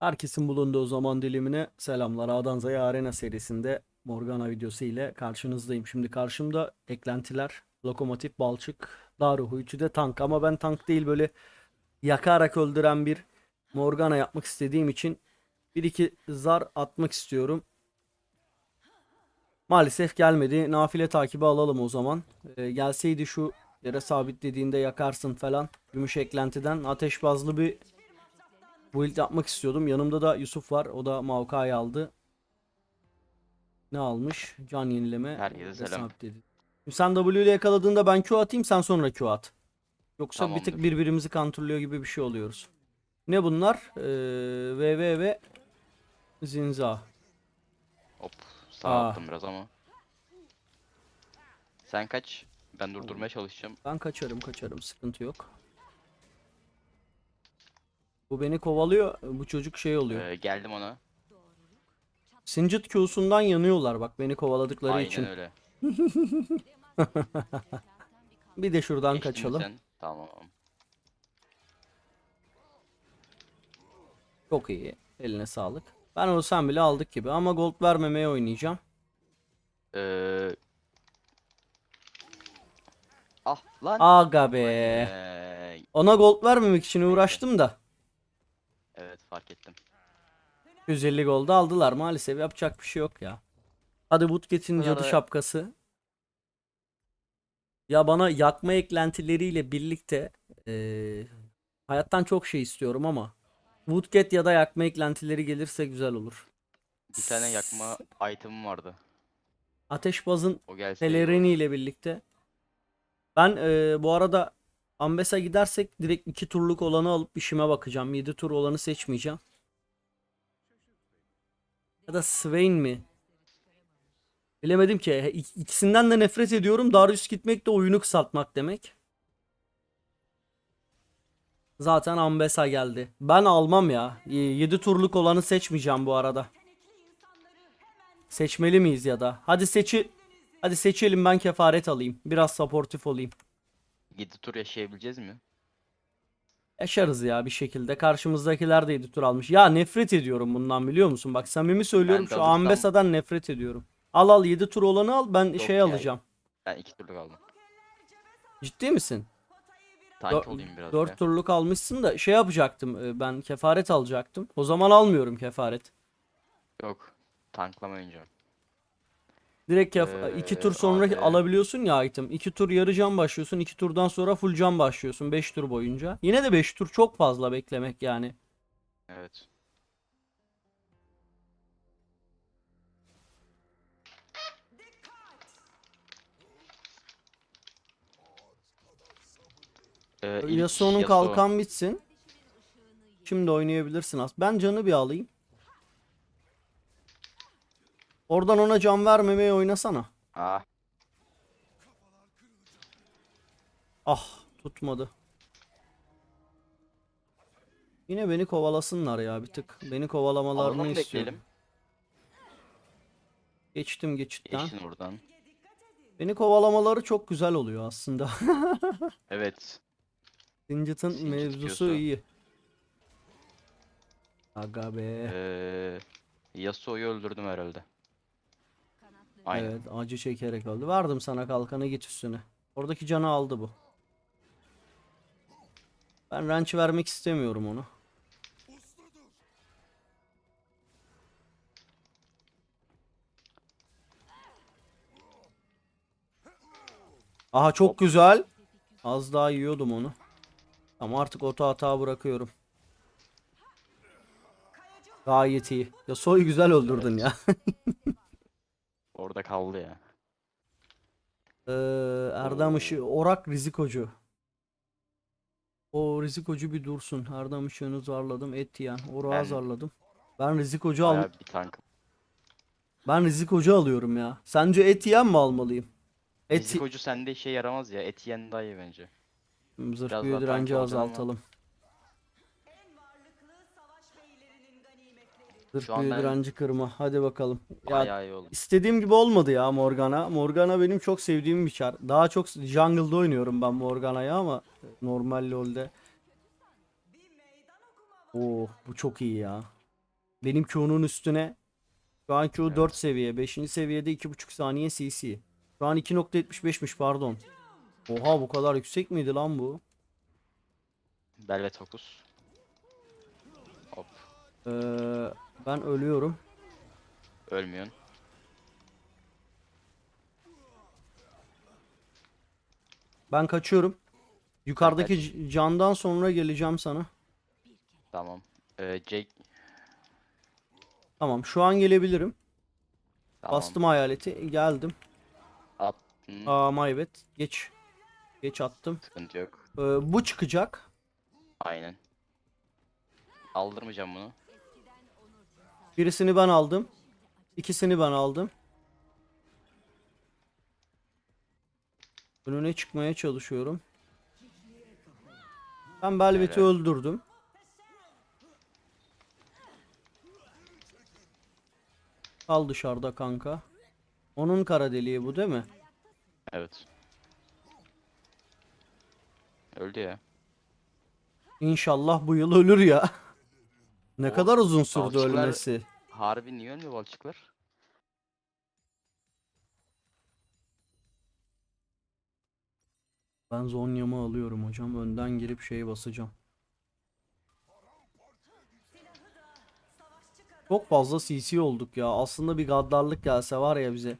Herkesin bulunduğu zaman dilimine selamlar. Adanza'ya Arena serisinde Morgana videosu ile karşınızdayım. Şimdi karşımda eklentiler, lokomotif, balçık, Daruhu, üçü de tank. Ama ben tank değil böyle yakarak öldüren bir Morgana yapmak istediğim için bir iki zar atmak istiyorum. Maalesef gelmedi. Nafile takibi alalım o zaman. Ee, gelseydi şu yere sabitlediğinde yakarsın falan. Gümüş eklentiden ateş bazlı bir build yapmak istiyordum. Yanımda da Yusuf var. O da Maokai aldı. Ne almış? Can yenileme. Herkese selam. sen W ile yakaladığında ben Q atayım sen sonra Q at. Yoksa bir tık Tamamdır. birbirimizi kontrolüyor gibi bir şey oluyoruz. Ne bunlar? Ee, VV ve Zinza. Hop sağ Aa. attım biraz ama. Sen kaç? Ben durdurmaya çalışacağım. Ben kaçarım kaçarım sıkıntı yok. Bu beni kovalıyor. Bu çocuk şey oluyor. Ee, geldim ona. Singed Q'sundan yanıyorlar bak beni kovaladıkları Aynen için. öyle. Bir de şuradan Geçtin kaçalım. sen? Tamam. Çok iyi. Eline sağlık. Ben olsam bile aldık gibi ama gold vermemeye oynayacağım. Ee... Ah lan. Aga be. Ee, Ona gold vermemek için uğraştım da. Evet fark ettim. 150 golda aldılar maalesef yapacak bir şey yok ya. Hadi Woodgate'in cadı şapkası. Ya bana yakma eklentileriyle birlikte eee, hayattan çok şey istiyorum ama Woodgate ya da yakma eklentileri gelirse güzel olur. Bir tane yakma item'ım vardı. Ateşbazın pelerini ile birlikte. Ben eee, bu arada Ambes'a gidersek direkt iki turluk olanı alıp işime bakacağım. 7 tur olanı seçmeyeceğim. Ya da Swain mi? Bilemedim ki. İkisinden de nefret ediyorum. Darius gitmek de oyunu kısaltmak demek. Zaten Ambessa geldi. Ben almam ya. 7 turluk olanı seçmeyeceğim bu arada. Seçmeli miyiz ya da? Hadi seçi Hadi seçelim ben kefaret alayım. Biraz supportif olayım. 7 tur yaşayabileceğiz mi? Yaşarız ya bir şekilde. Karşımızdakiler de 7 tur almış. Ya nefret ediyorum bundan biliyor musun? Bak samimi söylüyorum Ben de şu alırsam- Ambessa'dan nefret ediyorum. Al al 7 tur olanı al ben Yok şey ya. alacağım. Ben 2 turluk aldım. Ciddi misin? Tank Dör- olayım biraz 4 ya. turluk almışsın da şey yapacaktım e, ben kefaret alacaktım. O zaman almıyorum kefaret. Yok. Tanklama oynayacağım. Direkt kef 2 tur Ee, sonra abi. alabiliyorsun ya item. 2 tur yarı can başlıyorsun. 2 turdan sonra full can başlıyorsun 5 tur boyunca. Yine de 5 tur çok fazla beklemek yani. Evet. Ee, ilk Yasuo'nun Yasuo. kalkan bitsin. Şimdi oynayabilirsin as. Ben canı bir alayım. Oradan ona can vermemeye oynasana. Ah, Ah tutmadı. Yine beni kovalasınlar ya bir tık. Beni kovalamalarını alalım istiyorum. bekleyelim. Geçtim geçitten. Geçtin oradan. Beni kovalamaları çok güzel oluyor aslında. Evet. Singed mevzusu diyorsa. iyi. Aga be. Ee, Yasuo'yu öldürdüm herhalde. Aynen. Evet acı çekerek öldü. Verdim sana kalkanı git üstüne. Oradaki canı aldı bu. Ben ranch vermek istemiyorum onu. Aha çok güzel. Az daha yiyordum onu. Ama artık oto hata bırakıyorum. Gayet iyi. Ya soy güzel öldürdün ya. Orada kaldı ya. Ee, Erdem Işığı, Orak Rizikocu. O Rizikocu bir dursun. Erdem Işık'ını zarladım. Etiyen. Orak'ı Ben- zarladım. Ben Rizikocu al Bayağı bir tank. ben Rizikocu alıyorum ya. Sence Etiyen mi almalıyım? Eti Fizikocu sende işe yaramaz ya. Etiyen daha iyi bence. zırh biraz büyü daha direnci tank ama. azaltalım. Şu an büyü ben- direnci kırma. Hadi bakalım. Ya Bayağı iyi oldu. istediğim gibi olmadı ya Morgana. Morgana benim çok sevdiğim bir çar. Daha çok jungle'da oynuyorum ben Morgana'yı ama normal LoL'de. Oo bu çok iyi ya. Benim Q'nun üstüne. Şu an Q 4 seviye. 5. seviyede 2.5 saniye CC. Şu an 2.75'miş pardon. Oha bu kadar yüksek miydi lan bu? Belvet fokus. Hop. Ee, ben ölüyorum. Ölmüyorsun. Ben kaçıyorum. Yukarıdaki c- candan sonra geleceğim sana. Tamam. Ee, Jake. Tamam şu an gelebilirim. Tamam. Bastım hayaleti. Geldim. Attın. Aa my bad. Geç. Geç attım. Sıkıntı yok. Ee, bu çıkacak. Aynen. Aldırmayacağım bunu. Birisini ben aldım. İkisini ben aldım. Önüne çıkmaya çalışıyorum. Ben Belvet'i Helal. öldürdüm. Kal dışarıda kanka. Onun kara deliği bu değil mi? Evet. Öldü ya. İnşallah bu yıl ölür ya. Ne O kadar uzun sürdü balçıklar- ölmesi. Harbi niye ölmüyor balçıklar? Ben Zonya'mı alıyorum hocam. Önden girip şeye basacağım. Çok fazla CC olduk ya. Aslında bir gaddarlık gelse var ya bize.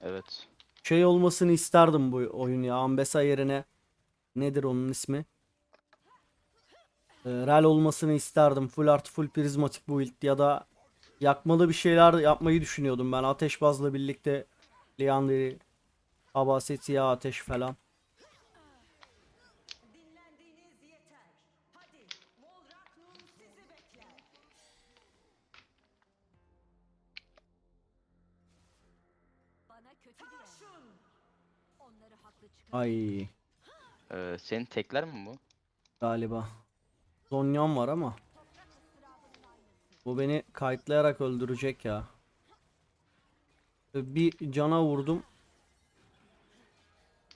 Evet. Şey olmasını isterdim bu oyun ya. Ambessa yerine nedir onun ismi? Ee, Rel olmasını isterdim. Full art full prizmatik build ya da yakmalı bir şeyler yapmayı düşünüyordum ben. Ateşbazla birlikte Leandri, Abaset ya ateş falan. Dinlendiğiniz yeter. Hadi, Volraknur sizi bekler. Bana kötü diyen. Onları haklı çıkar. Ay Ee, senin tekler mi bu? galiba. Zonya'm var ama. Bu beni kayıtlayarak öldürecek ya. Bir cana vurdum.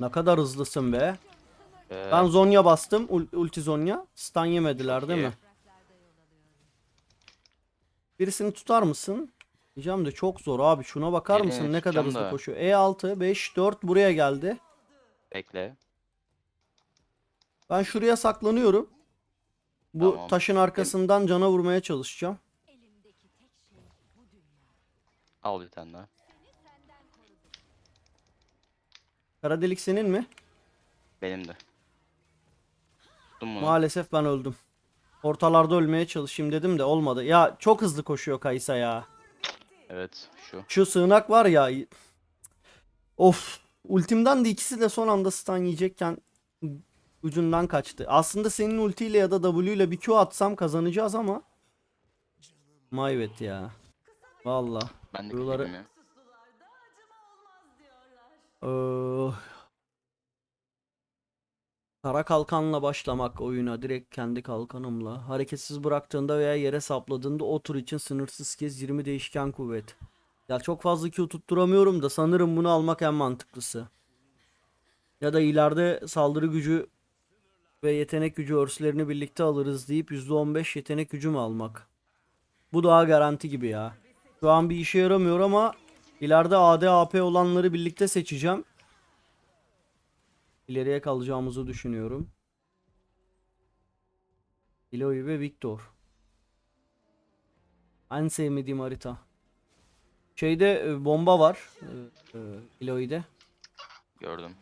Ne kadar hızlısın be. Ee, Ben Zonya bastım. ul- ulti Zonya. Stun yemediler değil mi? Birisini tutar mısın? Diyeceğim de çok zor abi. Şuna bakar Birini mısın ne kadar tutacağım hızlı da. koşuyor. E6, 5, 4 buraya geldi. Bekle. Ben şuraya saklanıyorum. Bu Tamam. taşın arkasından cana vurmaya çalışacağım. Al bir tane daha. Kara delik senin mi? Benim de. Tuttum bunu. Maalesef ben öldüm. Ortalarda ölmeye çalışayım dedim de olmadı. Ya çok hızlı koşuyor Kaysa ya. Evet şu. Şu sığınak var ya. Of. Ultimden de ikisi de son anda stun yiyecekken ucundan kaçtı. Aslında senin ultiyle ya da W ile bir Q atsam kazanacağız ama. Mayvet ya. Valla. Ben de Buraları- ya. Ee, Kara kalkanla başlamak oyuna direkt kendi kalkanımla. Hareketsiz bıraktığında veya yere sapladığında o tur için sınırsız kez 20 değişken kuvvet. Ya çok fazla Q tutturamıyorum da sanırım bunu almak en mantıklısı. Ya da ileride saldırı gücü ve yetenek gücü örslerini birlikte alırız deyip %15 yetenek gücü mü almak? Bu daha garanti gibi ya. Şu an bir işe yaramıyor ama ileride AD AP olanları birlikte seçeceğim. İleriye kalacağımızı düşünüyorum. Eloy ve Victor. En sevmediğim harita. Şeyde e, bomba var. E, e, Eloy'de. Gördüm.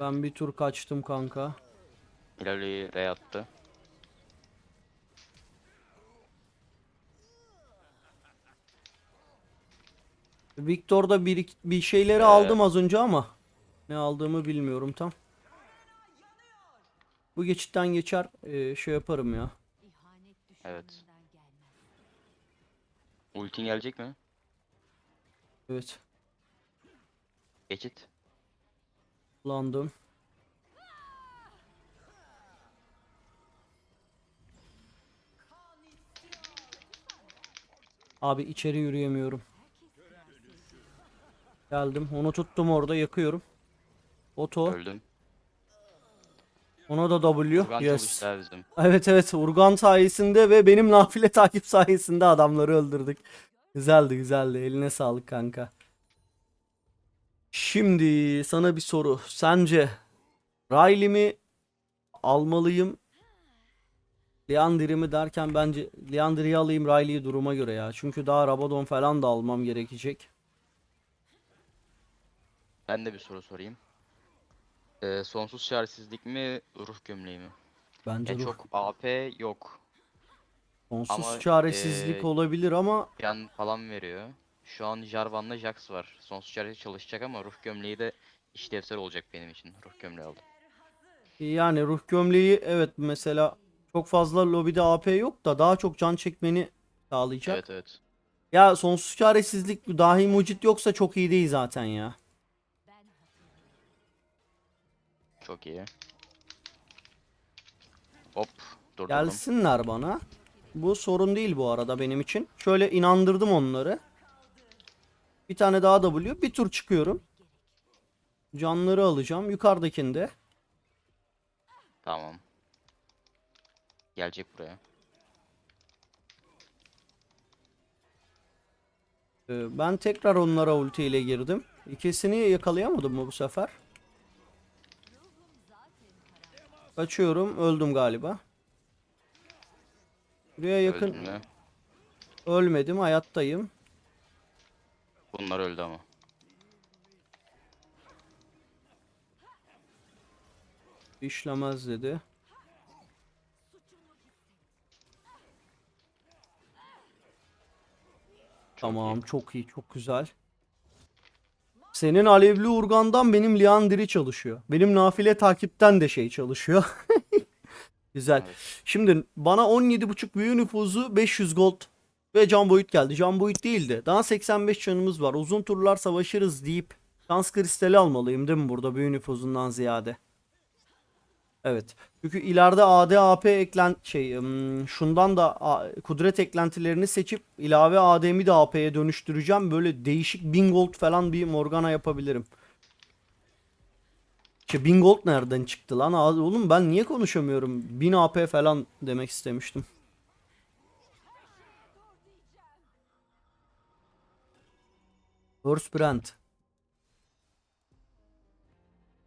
Ben bir tur kaçtım kanka. İlerleyi R attı. Victor'da bir, bir şeyleri Ee. aldım az önce ama ne aldığımı bilmiyorum tam. Bu geçitten geçer e, şey yaparım ya. Evet. Ultin gelecek mi? Evet. Geçit. Kullandım. Abi içeri yürüyemiyorum. Geldim. Onu tuttum orada yakıyorum. Oto. Öldüm. Ona da W. Urgan Yes. Evet evet Urgan sayesinde ve benim nafile takip sayesinde adamları öldürdük. Güzeldi güzeldi. Eline sağlık kanka. Şimdi sana bir soru. Sence Riley mi almalıyım? Leandri mi derken bence Leandri'yi alayım Riley'i duruma göre ya. Çünkü daha Rabadon falan da almam gerekecek. Ben de bir soru sorayım. Ee, sonsuz çaresizlik mi, ruh gömleği mi? Bence Ya ruh. çok AP yok. Sonsuz ama, çaresizlik eee, olabilir ama Yan falan veriyor. Şu an Jarvan'la Jax var. Sonsuz çaresi çalışacak ama ruh gömleği de işlevsel olacak benim için. Ruh gömleği aldım. Yani ruh gömleği evet mesela çok fazla lobide AP yok da daha çok can çekmeni sağlayacak. Evet evet. Ya sonsuz çaresizlik dahi mucit yoksa çok iyi değil zaten ya. Çok iyi. Hop. Durdurdum. Gelsinler bana. Bu sorun değil bu arada benim için. Şöyle inandırdım onları. Bir tane daha W. Bir tur çıkıyorum. Canları alacağım. Yukarıdakinde. Tamam. Gelecek buraya. Ee, Ben tekrar onlara ulti ile girdim. İkisini yakalayamadım mı bu sefer? Kaçıyorum. Öldüm galiba. Buraya yakın. Öldün mü? Ölmedim. Hayattayım. Bunlar öldü ama. İşlemez dedi. Tamam iyi. çok iyi çok güzel. Senin alevli urgandan benim Liandri çalışıyor. Benim nafile takipten de şey çalışıyor. Güzel. Evet. Şimdi bana 17.5 büyü nüfuzu 500 gold ve can boyut geldi. Can boyut değildi. Daha 85 canımız var. Uzun turlar savaşırız deyip şans kristali almalıyım değil mi burada büyü nüfuzundan ziyade? Evet. Çünkü ileride AD AP eklen şey şundan da kudret eklentilerini seçip ilave AD'mi de AP'ye dönüştüreceğim. Böyle değişik 1000 gold falan bir Morgana yapabilirim. İşte 1000 gold nereden çıktı lan? Oğlum ben niye konuşamıyorum? 1000 AP falan demek istemiştim. First Brand.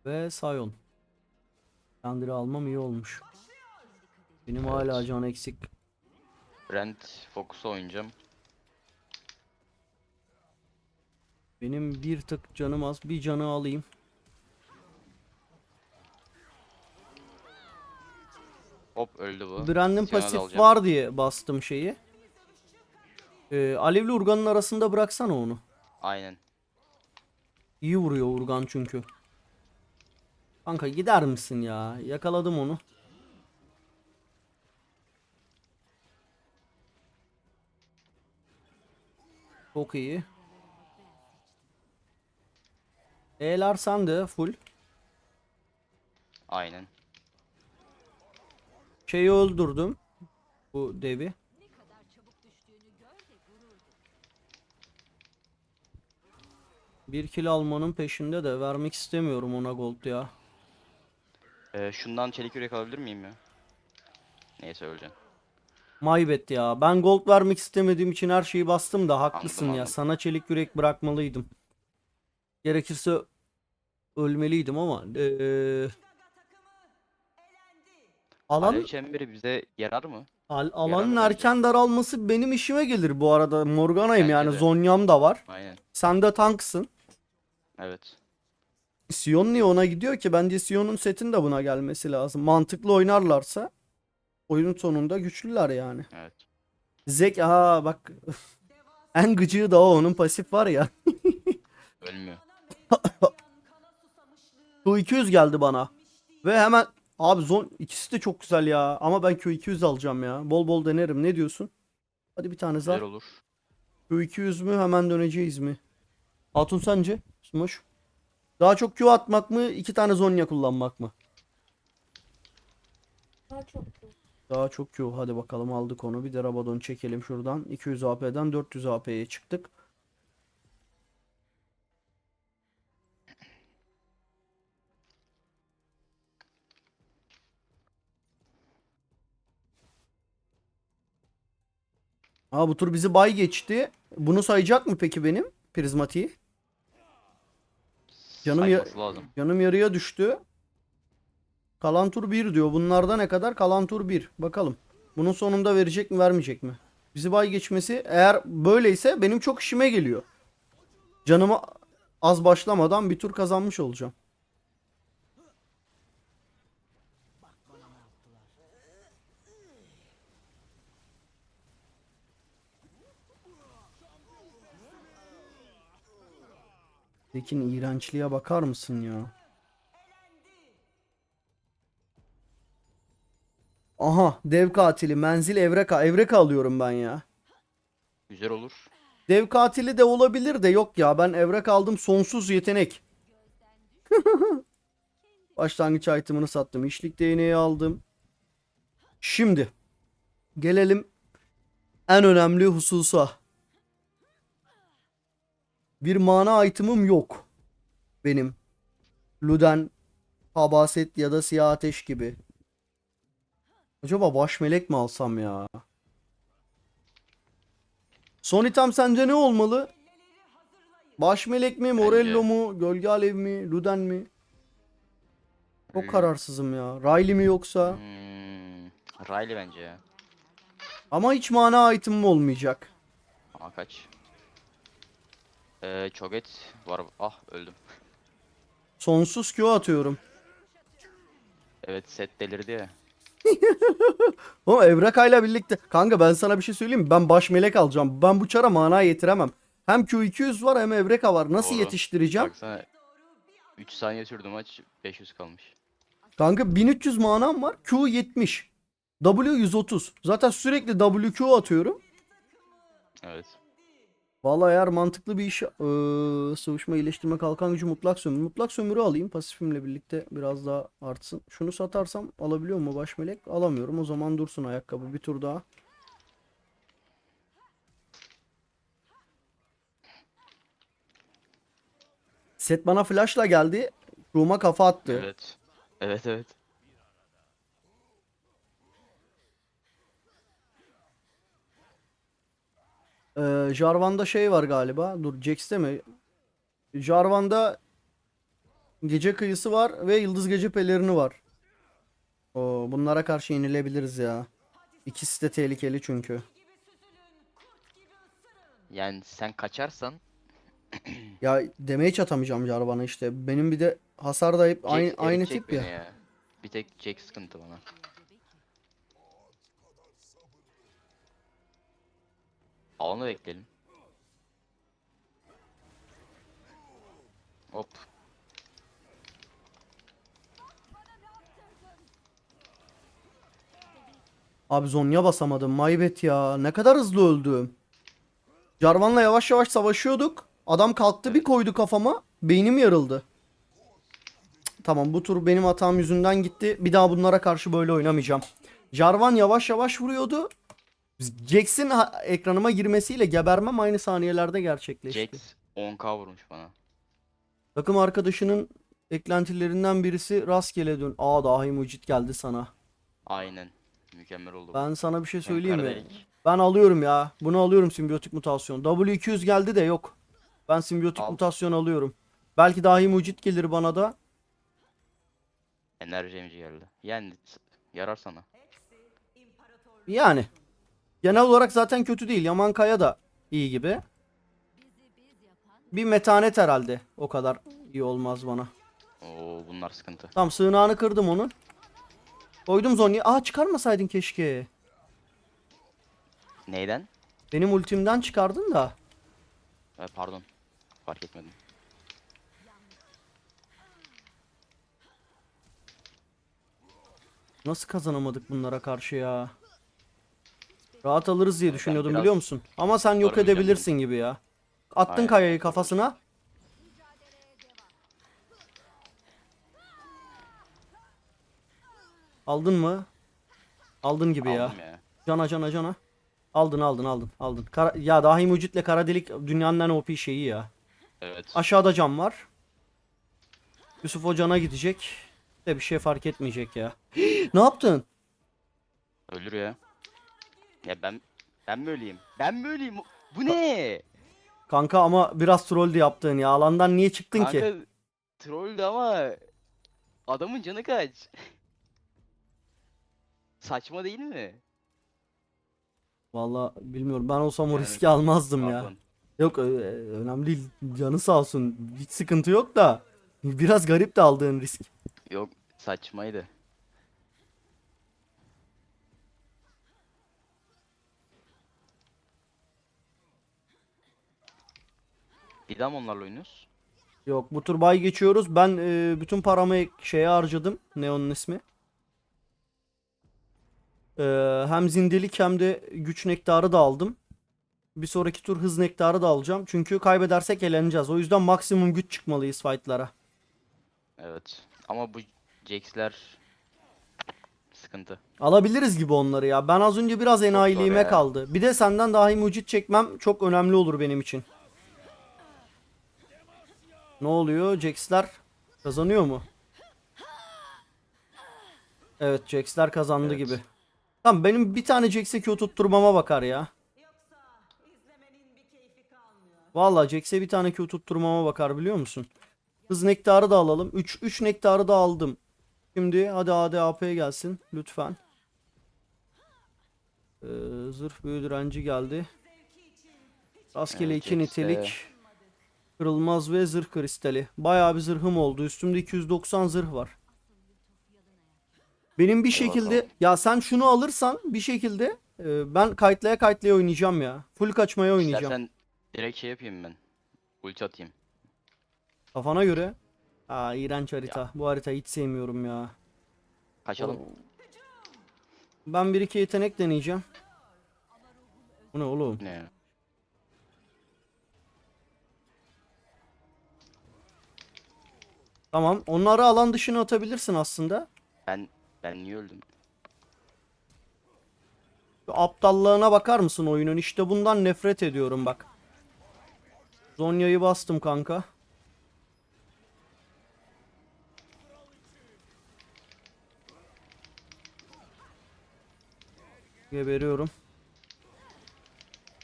Ve Sion. Kendiri almam iyi olmuş. Benim hala Evet. can eksik. Brent Focus'a oynayacağım. Benim bir tık canım az. Bir canı alayım. Hop öldü bu. Brand'in pasif alacağım. var diye bastım şeyi. Ee, alevli urganın arasında bıraksana onu. Aynen. İyi vuruyor urgan çünkü. Kanka gider misin ya? Yakaladım onu. Çok iyi. E'ler sende full. Aynen. Şeyi öldürdüm. Bu devi. Bir kill almanın peşinde de vermek istemiyorum ona gold ya. Ee, şundan çelik yürek alabilir miyim ya? Neyse öleceğim. Maybet ya. Ben gold vermek istemediğim için her şeyi bastım da haklısın ya. anladım. Sana çelik yürek bırakmalıydım. Gerekirse ölmeliydim ama elendi. alan Alev çemberi bize yarar mı? al- alanın bence. erken daralması benim işime gelir bu arada. Morgana'yım Bence yani de. Zonya'm da var. Aynen. Sen de tanksın. Evet. Sion niye ona gidiyor ki? Bence Sion'un setin de buna gelmesi lazım. Mantıklı oynarlarsa oyunun sonunda güçlüler yani. Evet. Zek aha bak en gıcığı da o onun pasif var ya. Ölmüyor. Kana susamışlığı Q200 geldi bana. Ve hemen abi zon ikisi de çok güzel ya. Ama ben Q200 alacağım ya. Bol bol denerim. Ne diyorsun? Hadi bir tane Güzel zar. olur. Q200 mü hemen döneceğiz mi? Hatun sence? tutmuş. Daha çok Q atmak mı? iki tane Zonya kullanmak mı? Daha çok Q. Daha çok Q. Hadi bakalım aldık onu. Bir de Rabadon çekelim şuradan. 200 AP'den 400 AP'ye çıktık. Aa bu tur bizi bay geçti. Bunu sayacak mı peki benim prizmatiği? Canım ya- Sayması lazım. Canım yarıya düştü. Kalan tur 1 diyor. Bunlarda ne kadar? Kalan tur 1. Bakalım. Bunun sonunda verecek mi vermeyecek mi? Bizi bay geçmesi eğer böyleyse benim çok işime geliyor. Canımı az başlamadan bir tur kazanmış olacağım. Tekin iğrençliğe bakar mısın ya? Aha dev katili menzil evreka evreka alıyorum ben ya. Güzel olur. Dev katili de olabilir de yok ya ben evrek aldım sonsuz yetenek. Başlangıç item'ını sattım. İşlik değneği aldım. Şimdi gelelim en önemli hususa. Bir mana item'ım yok. Benim. Luden, Habaset ya da Siyah Ateş gibi. Acaba baş melek mi alsam ya? Son item sence ne olmalı? Baş melek mi, Morello mu, Gölge Alev mi, Luden mi? Çok Hmm. kararsızım ya. Riley mi yoksa? Hmm, Riley bence ya. Ama hiç mana item'im olmayacak. Ama kaç? Ee, Cho'Gath var. Ah öldüm. Sonsuz Q atıyorum. Evet set delirdi ya. Ama Evraka'yla birlikte. Kanka ben sana bir şey söyleyeyim mi? Ben baş melek alacağım. Ben bu çara mana yetiremem. Hem Q200 var hem Evreka var. Nasıl Doğru. yetiştireceğim? Baksana 3 saniye sürdü maç 500 kalmış. Kanka 1300 manam var. Q 70. W 130. Zaten sürekli WQ atıyorum. Evet. Vallahi eğer mantıklı bir iş eee sıvışma iyileştirme kalkan gücü mutlak sömürü. Mutlak sömürü alayım pasifimle birlikte biraz daha artsın. Şunu satarsam alabiliyor mu baş melek? Alamıyorum. O zaman dursun ayakkabı bir tur daha. Set bana flashla geldi. Room'a kafa attı. Evet. Evet evet. Ee, Jarvan'da şey var galiba. Dur Jax'te mi? Jarvan'da gece kıyısı var ve yıldız gece pelerini var. Oo, bunlara karşı yenilebiliriz ya. İkisi de tehlikeli çünkü. Yani sen kaçarsan Ya demeye atamayacağım Jarvan'a işte. Benim bir de hasar da hep Jax aynı, aynı tip ya. beni Bir tek Jack sıkıntı bana. Alanı bekleyelim. Hop. Abi Zonya basamadım. Maybet ya. Ne kadar hızlı öldüm. Jarvan'la yavaş yavaş savaşıyorduk. Adam kalktı bir koydu kafama. Beynim yarıldı. Tamam bu tur benim hatam yüzünden gitti. Bir daha bunlara karşı böyle oynamayacağım. Jarvan yavaş yavaş vuruyordu. Jax'in ha- ekranıma girmesiyle gebermem aynı saniyelerde gerçekleşti. Jax 10k vurmuş bana. Takım arkadaşının eklentilerinden birisi rastgele dön. Aa dahi mucit geldi sana. Aynen. Mükemmel oldu. bu. Ben sana bir şey söyleyeyim mi? Ben alıyorum ya. Bunu alıyorum simbiyotik mutasyon. W200 geldi de yok. Ben simbiyotik Al. mutasyon alıyorum. Belki dahi mucit gelir bana da. Enerji emici geldi. Yani s- yarar sana. Yani. Genel olarak zaten kötü değil. Yaman Kaya da iyi gibi. Bir metanet herhalde. O kadar iyi olmaz bana. Oo bunlar sıkıntı. Tamam sığınağını kırdım onun. Koydum Zonya'yı. Aa çıkarmasaydın keşke. Neyden? Benim ultimden çıkardın da. Ee, pardon. Fark etmedim. Nasıl kazanamadık bunlara karşı ya? Rahat alırız diye düşünüyordum biraz biliyor musun? Ama sen yok zorlayacağım edebilirsin gibi ya. Attın Aynen. kayayı kafasına. Aldın mı? Aldın gibi ya. Aldım ya. Cana cana cana. Aldın aldın aldın aldın. Kara- ya dahi mucitle kara delik dünyanın en OP şeyi ya. Evet. Aşağıda cam var. Yusuf o cana gidecek. De bir şey fark etmeyecek ya. ne yaptın? Ölür ya. Ya ben Ben mi öleyim? Ben mi öleyim? Bu ne? Kanka ama biraz trolldü yaptığın ya. Alandan niye çıktın ki? Kanka trolldü ama adamın canı kaç? Saçma değil mi? Vallahi bilmiyorum. Ben olsam o Yani- riski almazdım ya. Pardon. Yok ö- önemli değil. Canı sağ olsun. Hiç sıkıntı yok da. Biraz garip de aldığın risk. Yok saçmaydı. Bir daha mı onlarla oynuyoruz? Yok bu tur bay geçiyoruz. Ben e, bütün paramı şeye harcadım. Ne onun ismi? E, hem zindelik hem de güç nektarı da aldım. Bir sonraki tur hız nektarı da alacağım. Çünkü kaybedersek eleneceğiz. O yüzden maksimum güç çıkmalıyız fightlara. Evet. Ama bu Jax'ler sıkıntı. Alabiliriz gibi onları ya. Ben az önce biraz enayiliğime kaldı. Bir de senden dahi mucit çekmem çok önemli olur benim için. Ne oluyor? Jax'ler kazanıyor mu? Evet, Jax'ler kazandı Evet. gibi. Tamam benim bir tane Jax'e Q tutturmama bakar ya. Vallahi Jax'e bir tane Q tutturmama bakar biliyor musun? Hız nektarı da alalım. 3 3 nektarı da aldım. Şimdi hadi ADAP gelsin lütfen. Ee, zırh büyü direnci geldi. Rastgele Evet, 2 Jax'te- nitelik. Kırılmaz ve zırh kristali. Bayağı bir zırhım oldu. Üstümde 290 zırh var. Benim bir şekilde ya sen şunu alırsan bir şekilde e, ben kayıtlaya kayıtlaya oynayacağım ya. Full kaçmaya oynayacağım. İstersen direkt şey yapayım ben. Ulti atayım. Kafana göre. Aa iğrenç harita. Bu haritayı hiç sevmiyorum ya. Kaçalım. Ben bir iki yetenek deneyeceğim. Bu ne oğlum? Ne Tamam. Onları alan dışına atabilirsin aslında. Ben ben niye öldüm? Aptallığına bakar mısın oyunun? İşte bundan nefret ediyorum bak. Zonya'yı bastım kanka. Geberiyorum.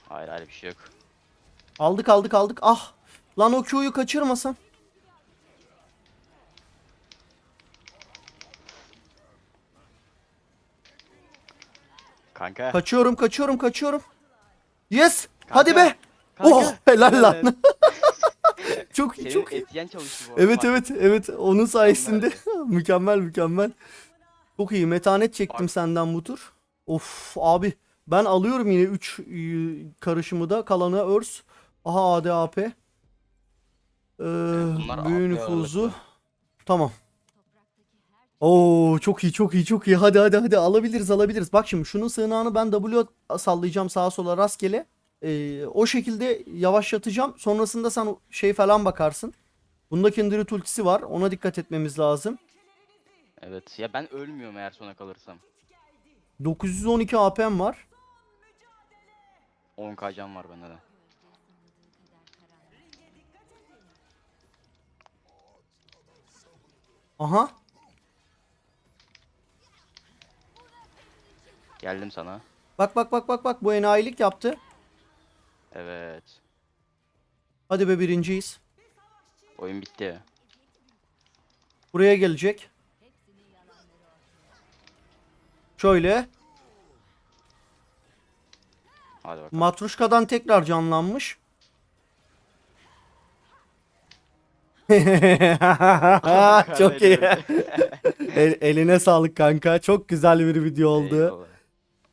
Hayır hayır bir şey yok. Aldık aldık aldık. Ah! Lan o Q'yu kaçırmasam. Kanka. Kaçıyorum kaçıyorum kaçıyorum. Yes! Hadi Kanka, be! kanka, Oh helal lan. çok iyi Senin çok iyi. etyen çalıştı bu arada. Evet bak. evet evet onun sayesinde mükemmel mükemmel. Çok iyi metanet çektim Bak. senden bu tur. Of abi ben alıyorum yine 3 karışımı da kalanı örs. Aha ADAP. Ee, bunlar büyü AP nüfuzu. Tamam. Oo çok iyi çok iyi çok iyi. Hadi hadi hadi alabiliriz alabiliriz. Bak şimdi şunun sığınağını ben W sallayacağım sağa sola rastgele. Ee, o şekilde yavaşlatacağım. Sonrasında sen şey falan bakarsın. Bunda Kindred ultisi var. Ona dikkat etmemiz lazım. Evet. Ya ben ölmüyorum eğer sona kalırsam. 912 AP'm var. 10k can var bende de. Aha. Geldim sana. Bak bak bak bak bak bu enayilik yaptı. Evet. Hadi be birinciyiz. Oyun bitti. Buraya gelecek. Şöyle. Hadi bakalım. Matruşka'dan tekrar canlanmış. Çok iyi. El- eline sağlık kanka. Çok güzel bir video oldu. Eyvallah.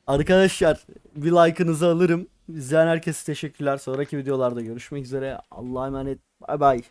Arkadaşlar bir like'ınızı alırım. İzleyen herkese teşekkürler. Sonraki videolarda görüşmek üzere. Allah'a emanet. Bay bay.